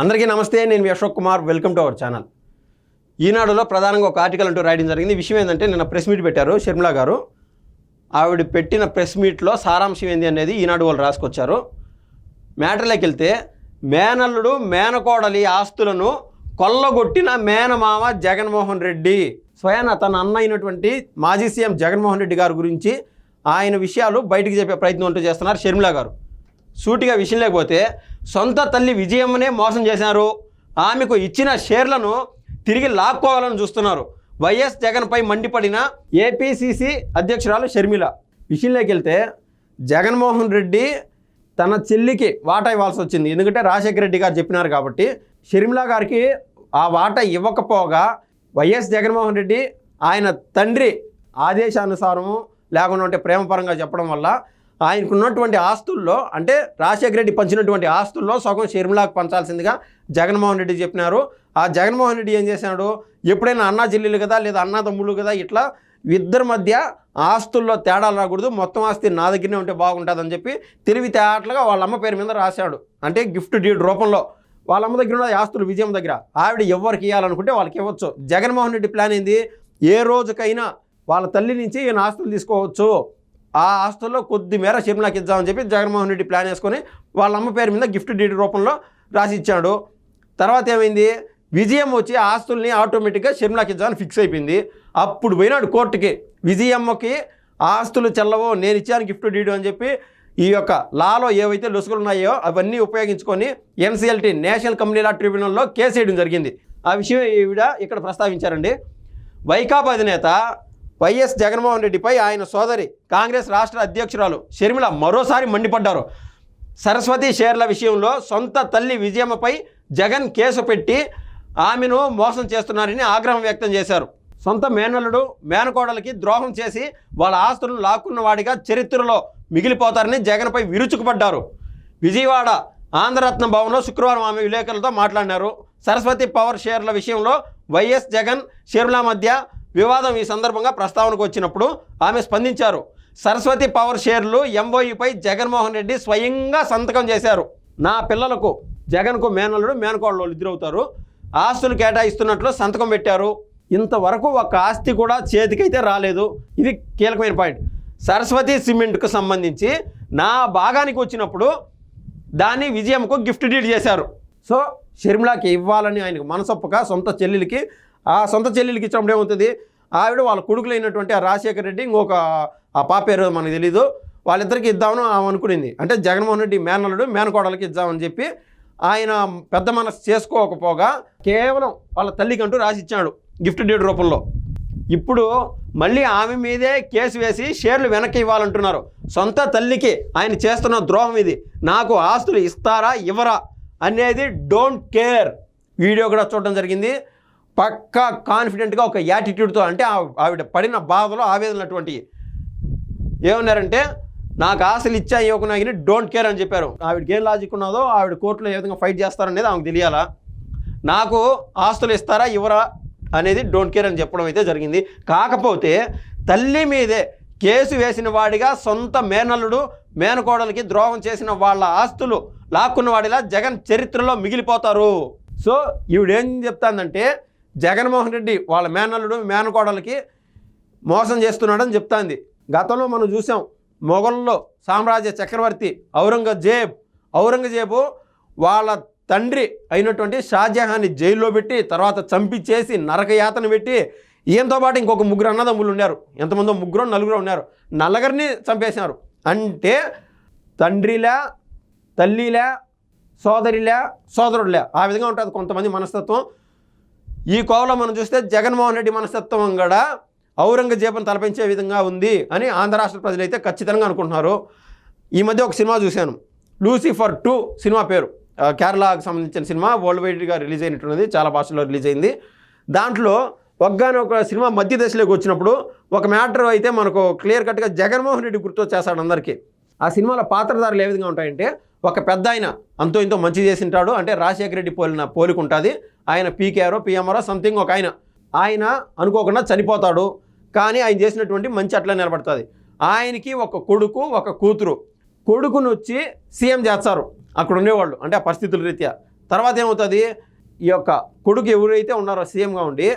అందరికీ నమస్తే నేను మీ Ashok Kumar. Welcome to our channel ఈనాడులో ప్రధానంగా ఒక ఆర్టికల్ అంటూ రాయడం జరిగింది. విషయం ఏంటంటే నిన్న ప్రెస్ మీట్ పెట్టారు షర్మిలా గారు. ఆవిడ పెట్టిన ప్రెస్ మీట్లో సారాంశం ఏంది అనేది ఈనాడు వాళ్ళు రాసుకొచ్చారు. మ్యాటర్లోకి వెళ్తే మేనల్లుడు మేనకోడలి ఆస్తులను కొల్లగొట్టిన మేనమామ జగన్మోహన్ రెడ్డి. స్వయాన తన అన్న అయినటువంటి మాజీ సీఎం జగన్మోహన్ రెడ్డి గారి గురించి ఆయన విషయాలు బయటికి చెప్పే ప్రయత్నం అంటూ చేస్తున్నారు షర్మిలా గారు. సూటిగా విషయం లేకపోతే సొంత తల్లి విజయమ్మనే మోసం చేశారు. ఆమెకు ఇచ్చిన షేర్లను తిరిగి లాక్కోవాలని చూస్తున్నారు. వైఎస్ జగన్పై మండిపడిన ఏపీసీసీ అధ్యక్షురాలు షర్మిల. విషయంలోకి వెళ్తే జగన్మోహన్ రెడ్డి తన చెల్లికి వాటా ఇవ్వాల్సి వచ్చింది. ఎందుకంటే రాజశేఖర రెడ్డి గారు చెప్పినారు కాబట్టి షర్మిల గారికి ఆ వాటా ఇవ్వకపోగా వైఎస్ జగన్మోహన్ రెడ్డి ఆయన తండ్రి ఆదేశానుసారము లేకుండా ఉంటే ప్రేమపరంగా చెప్పడం వల్ల ఆయనకున్నటువంటి ఆస్తుల్లో అంటే రాజశేఖర రెడ్డి పంచినటువంటి ఆస్తుల్లో సగం షర్మిలాకు పంచాల్సిందిగా జగన్మోహన్ రెడ్డి చెప్పినారు. ఆ జగన్మోహన్ రెడ్డి ఏం చేశాడు? ఎప్పుడైనా అన్నా చెల్లెలు కదా లేదా అన్నా తమ్ముళ్ళు కదా ఇట్లా ఇద్దరి మధ్య ఆస్తుల్లో తేడాలు రాకూడదు. మొత్తం ఆస్తి నా దగ్గరనే ఉంటే బాగుంటుందని చెప్పి తెలివితేటలుగా వాళ్ళ అమ్మ పేరు మీద రాశాడు. అంటే గిఫ్ట్ డీడ్ రూపంలో. వాళ్ళ అమ్మ దగ్గర ఉన్న ఆస్తులు విజయం దగ్గర. ఆవిడ ఎవరికి ఇవ్వాలనుకుంటే వాళ్ళకి ఇవ్వచ్చు. జగన్మోహన్ రెడ్డి ప్లాన్ ఏంది? ఏ రోజుకైనా వాళ్ళ తల్లి నుంచి ఈయన ఆస్తులు తీసుకోవచ్చు. ఆ ఆస్తుల్లో కొద్ది మేర షర్మిలాకి ఇద్దామని చెప్పి జగన్మోహన్ రెడ్డి ప్లాన్ వేసుకొని వాళ్ళ అమ్మ పేరు మీద గిఫ్ట్ డీడ్ రూపంలో రాసి ఇచ్చాడు. తర్వాత ఏమైంది? విజయం వచ్చి ఆస్తుల్ని ఆటోమేటిక్గా షర్మిలాకి ఇద్దామని ఫిక్స్ అయిపోయింది. అప్పుడు పోయినాడు కోర్టుకి విజయమ్మకి ఆస్తులు చెల్లవో నేను ఇచ్చాను గిఫ్ట్ డీడు అని చెప్పి ఈ యొక్క లాలో ఏవైతే లొసుగులు ఉన్నాయో అవన్నీ ఉపయోగించుకొని ఎన్సీఎల్టీ నేషనల్ కంపెనీ లా ట్రిబ్యునల్లో కేసు వేయడం జరిగింది. ఆ విషయం ఈవిడ ఇక్కడ ప్రస్తావించారండి. వైకాపా అధినేత వైఎస్ జగన్మోహన్ రెడ్డిపై ఆయన సోదరి కాంగ్రెస్ రాష్ట్ర అధ్యక్షురాలు షర్మిల మరోసారి మండిపడ్డారు. సరస్వతి షేర్ల విషయంలో సొంత తల్లి విజయమ్మపై జగన్ కేసు పెట్టి ఆమెను మోసం చేస్తున్నారని ఆగ్రహం వ్యక్తం చేశారు. సొంత మేనల్లుడు మేనకోడలకి ద్రోహం చేసి వాళ్ళ ఆస్తులను లాక్కున్నవాడిగా చరిత్రలో మిగిలిపోతారని జగన్పై విరుచుకుపడ్డారు. విజయవాడ ఆంధ్రరత్న భవన్లో శుక్రవారం ఆమె విలేకరులతో మాట్లాడినారు. సరస్వతి పవర్ షేర్ల విషయంలో వైఎస్ జగన్ షర్మిల మధ్య వివాదం ఈ సందర్భంగా ప్రస్తావనకు వచ్చినప్పుడు ఆమె స్పందించారు. సరస్వతి పవర్ షేర్లు ఎంఓఈపై జగన్మోహన్ రెడ్డి స్వయంగా సంతకం చేశారు. నా పిల్లలకు జగన్కు మేనల్లుడు మేనకోళ్ళు ఇద్దరు అవుతారు ఆస్తులు కేటాయిస్తున్నట్లు సంతకం పెట్టారు. ఇంతవరకు ఒక ఆస్తి కూడా చేతికైతే రాలేదు. ఇది కీలకమైన పాయింట్. సరస్వతి సిమెంట్కు సంబంధించి నా భాగానికి వచ్చినప్పుడు దాన్ని విజయంకు గిఫ్ట్ డీడ్ చేశారు. సో షర్మిలాకి ఇవ్వాలని ఆయనకు మనసొప్పక సొంత చెల్లెలికి ఆ సొంత చెల్లెలికి ఇచ్చినప్పుడు ఏమవుతుంది? ఆవిడ వాళ్ళ కొడుకులైనటువంటి ఆ రాజశేఖర రెడ్డి ఇంకొక ఆ పాప పేరు మనకు తెలీదు. వాళ్ళిద్దరికి ఇద్దామని ఆమె అనుకునింది. అంటే జగన్మోహన్ రెడ్డి మేనల్లుడు మేనకోడలకి ఇద్దామని చెప్పి ఆయన పెద్ద మనసు చేసుకోకపోగా కేవలం వాళ్ళ తల్లికంటూ రాసి ఇచ్చాడు గిఫ్ట్ డీడ్ రూపంలో. ఇప్పుడు మళ్ళీ ఆమె మీదే కేసు వేసి షేర్లు వెనక్కి ఇవ్వాలంటున్నారు. సొంత తల్లికి ఆయన చేస్తున్న ద్రోహం ఇది. నాకు ఆస్తులు ఇస్తారా ఇవ్వరా అనేది డోంట్ కేర్. వీడియో కూడా చూడడం జరిగింది. పక్కా కాన్ఫిడెంట్గా ఒక యాటిట్యూడ్తో అంటే ఆవిడ పడిన బాధలో ఆవేదనటువంటి ఏమన్నారంటే నాకు ఆశలు ఇచ్చా ఇవ్వకున్నా కానీ డోంట్ కేర్ అని చెప్పారు. ఆవిడకి ఏం లాజిక్ ఉన్నదో ఆవిడ కోర్టులో ఏ విధంగా ఫైట్ చేస్తారనేది ఆమెకు తెలియాలా? నాకు ఆస్తులు ఇస్తారా ఇవ్వరా అనేది డోంట్ కేర్ అని చెప్పడం అయితే జరిగింది. కాకపోతే తల్లి మీదే కేసు వేసిన వాడిగా సొంత మేనల్లుడు మేనకోడలకి ద్రోహం చేసిన వాళ్ళ ఆస్తులు లాక్కున్న వాడిలా జగన్ చరిత్రలో మిగిలిపోతారు. సో ఈవిడేం చెప్తాందంటే జగన్మోహన్ రెడ్డి వాళ్ళ మేనల్లుడు మేనకోడలకి మోసం చేస్తున్నాడని చెప్తాంది. గతంలో మనం చూసాం మొఘల్లో సామ్రాజ్య చక్రవర్తి ఔరంగజేబ్ ఔరంగజేబు వాళ్ళ తండ్రి అయినటువంటి షాజహాన్ని జైల్లో పెట్టి తర్వాత చంపించేసి నరకయాతన పెట్టి ఈయంతో పాటు ఇంకొక ముగ్గురు అన్నదమ్ములు ఉన్నారు. ఎంతమందో ముగ్గురు నలుగురు ఉన్నారు. నలుగురిని చంపేసినారు అంటే తండ్రిలా తల్లిలా సోదరిలా సోదరుడులే ఆ విధంగా ఉంటుంది కొంతమంది మనస్తత్వం. ఈ కోవలో మనం చూస్తే జగన్మోహన్ రెడ్డి మనస్తత్వం కూడా ఔరంగజేబును తలపించే విధంగా ఉంది అని ఆంధ్ర రాష్ట్ర ప్రజలైతే ఖచ్చితంగా అనుకుంటున్నారు. ఈ మధ్య ఒక సినిమా చూశాను. లూసిఫర్ టూ సినిమా పేరు. కేరళకు సంబంధించిన సినిమా. వరల్డ్ వైడ్గా రిలీజ్ అయినట్టున్నది. చాలా భాషల్లో రిలీజ్ అయింది. దాంట్లో ఒక్కగానే ఒక సినిమా మధ్య దశలోకి వచ్చినప్పుడు ఒక మ్యాటర్ అయితే మనకు క్లియర్ కట్గా జగన్మోహన్ రెడ్డి గుర్తొచ్చేస్తాడు అందరికీ. ఆ సినిమాలో పాత్రధారులు ఏ విధంగా ఉంటాయంటే ఒక పెద్ద ఆయన అంతో ఇంతో మంచి చేసింటాడు అంటే రాజశేఖర రెడ్డి పోలిన పోలిక ఉంటుంది. ఆయన పీకేఆర్ఓ పిఎంఆర్ఓ సంథింగ్ ఒక ఆయన. ఆయన అనుకోకుండా చనిపోతాడు. కానీ ఆయన చేసినటువంటి మంచి అట్లా నిలబడుతుంది. ఆయనకి ఒక కొడుకు ఒక కూతురు. కొడుకును వచ్చి సీఎం చేస్తారు. అక్కడ ఉండేవాళ్ళు అంటే ఆ పరిస్థితుల రీత్యా. తర్వాత ఏమవుతుంది? ఈ యొక్క కొడుకు ఎవరైతే ఉన్నారో సీఎంగా ఉండి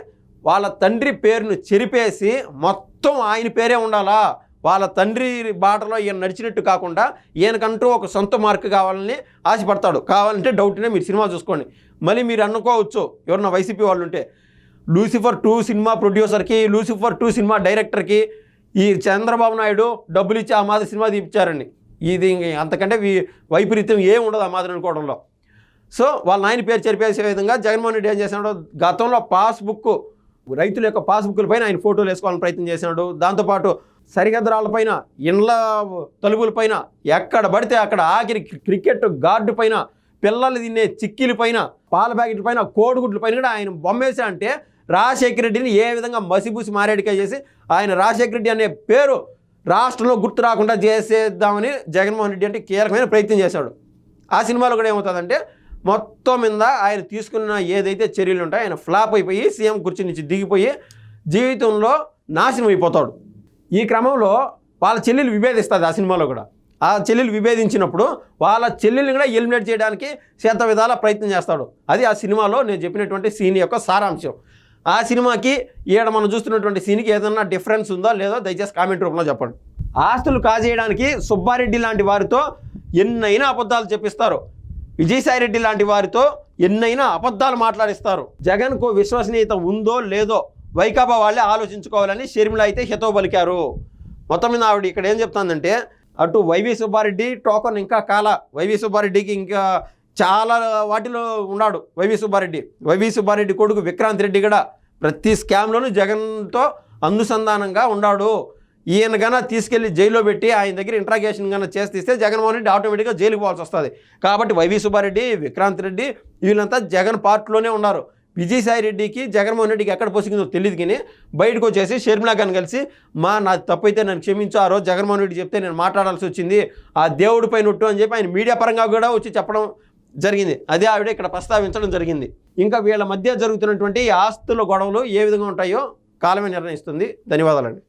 వాళ్ళ తండ్రి పేరును చెరిపేసి మొత్తం ఆయన పేరే ఉండాలా? వాళ్ళ తండ్రి బాటలో ఈయన నడిచినట్టు కాకుండా ఈయనకంటూ ఒక సొంత మార్క్ కావాలని ఆశపడతాడు. కావాలంటే డౌట్నే మీరు సినిమా చూసుకోండి. మళ్ళీ మీరు అనుకోవచ్చు ఎవరన్నా వైసీపీ వాళ్ళు ఉంటే లూసిఫర్ టూ సినిమా ప్రొడ్యూసర్కి లూసిఫర్ టూ సినిమా డైరెక్టర్కి ఈ చంద్రబాబు నాయుడు డబ్బులు ఇచ్చి ఆ మాదిరి సినిమా తీపించారండి ఇది అంతకంటే వైపరీత్యం ఏం ఉండదు ఆ మాదిరి అనుకోవడంలో. సో వాళ్ళ నాయన పేరు చెరిపేసే విధంగా జగన్మోహన్ రెడ్డి ఏం చేసినాడు గతంలో పాస్బుక్ రైతుల యొక్క పాస్బుక్ల పైన ఆయన ఫోటోలు వేసుకోవాలని ప్రయత్నం చేసినాడు దాంతోపాటు సరిహద్దురాల ఇండ్ల తలుపులపైన ఎక్కడ పడితే అక్కడ ఆఖరి క్రికెట్ గార్డు పైన పిల్లలు తినే చిక్కీల పైన పాల ప్యాకెట్ల పైన కోడిగుడ్ల పైన కూడా ఆయన బొమ్మేసా అంటే రాజశేఖర రెడ్డిని ఏ విధంగా మసిబూసి మారేడికాయ చేసి ఆయన రాజశేఖర రెడ్డి అనే పేరు రాష్ట్రంలో గుర్తు రాకుండా చేసేద్దామని జగన్మోహన్ రెడ్డి అంటే కీలకమైన ప్రయత్నం చేశాడు. ఆ సినిమాలో కూడా ఏమవుతుందంటే మొత్తం మీద ఆయన తీసుకున్న ఏదైతే చర్యలు ఉంటాయో ఆయన ఫ్లాప్ అయిపోయి సీఎం కుర్చీ నుంచి దిగిపోయి జీవితంలో నాశనం అయిపోతాడు. ఈ క్రమంలో వాళ్ళ చెల్లెలు విభేదిస్తుంది ఆ సినిమాలో కూడా. ఆ చెల్లెలు విభేదించినప్పుడు వాళ్ళ చెల్లెల్ని కూడా ఎలిమినేట్ చేయడానికి శత విధాల ప్రయత్నం చేస్తాడు. అది ఆ సినిమాలో నేను చెప్పినటువంటి సీన్ యొక్క సారాంశం. ఆ సినిమాకి ఈడ మనం చూస్తున్నటువంటి సీన్కి ఏదన్నా డిఫరెన్స్ ఉందో లేదో దయచేసి కామెంట్ రూపంలో చెప్పండి. ఆస్తులు కాజేయడానికి సుబ్బారెడ్డి లాంటి వారితో ఎన్నైనా అబద్ధాలు చెప్పిస్తారు. విజయసాయిరెడ్డి లాంటి వారితో ఎన్నైనా అబద్ధాలు మాట్లాడిస్తారు. జగన్కు విశ్వసనీయత ఉందో లేదో వైకాపా వాళ్ళే ఆలోచించుకోవాలని షర్మిల అయితే హితో పలికారు. మొత్తం మీద ఆవిడ ఇక్కడ ఏం చెప్తుందంటే అటు వైవి సుబ్బారెడ్డి టోకన్ ఇంకా కాల. వైవి సుబ్బారెడ్డికి ఇంకా చాలా వాటిలో ఉన్నాడు వైవి సుబ్బారెడ్డి. వైవి సుబ్బారెడ్డి కొడుకు విక్రాంత్ రెడ్డి కూడా ప్రతి స్కామ్లోనూ జగన్తో అనుసంధానంగా ఉన్నాడు. ఈయన గన తీసుకెళ్ళి జైల్లో పెట్టి ఆయన దగ్గర ఇంట్రాగేషన్ గన చేస్తే జగన్మోహన్ రెడ్డి ఆటోమేటిక్గా జైలుకి పోవాల్సి వస్తుంది. కాబట్టి వైవి సుబ్బారెడ్డి విక్రాంత్ రెడ్డి వీళ్ళంతా జగన్ పార్టీలోనే ఉన్నారు. విజయసాయి రెడ్డికి జగన్మోహన్ రెడ్డికి ఎక్కడ పొసిగిందో తెలియదు కానీ బయటకు వచ్చేసి షర్మిలా గారిని కలిసి మా నా తప్పైతే నన్ను క్షమించు ఆ రోజు జగన్మోహన్ రెడ్డి చెప్తే నేను మాట్లాడాల్సి వచ్చింది ఆ దేవుడి పైన ఉట్టు అని చెప్పి ఆయన మీడియా పరంగా కూడా వచ్చి చెప్పడం జరిగింది. అదే ఆవిడ ఇక్కడ ప్రస్తావించడం జరిగింది. ఇంకా వీళ్ళ మధ్య జరుగుతున్నటువంటి ఆస్తుల గొడవలు ఏ విధంగా ఉంటాయో కాలమే నిర్ణయిస్తుంది. ధన్యవాదాలండి.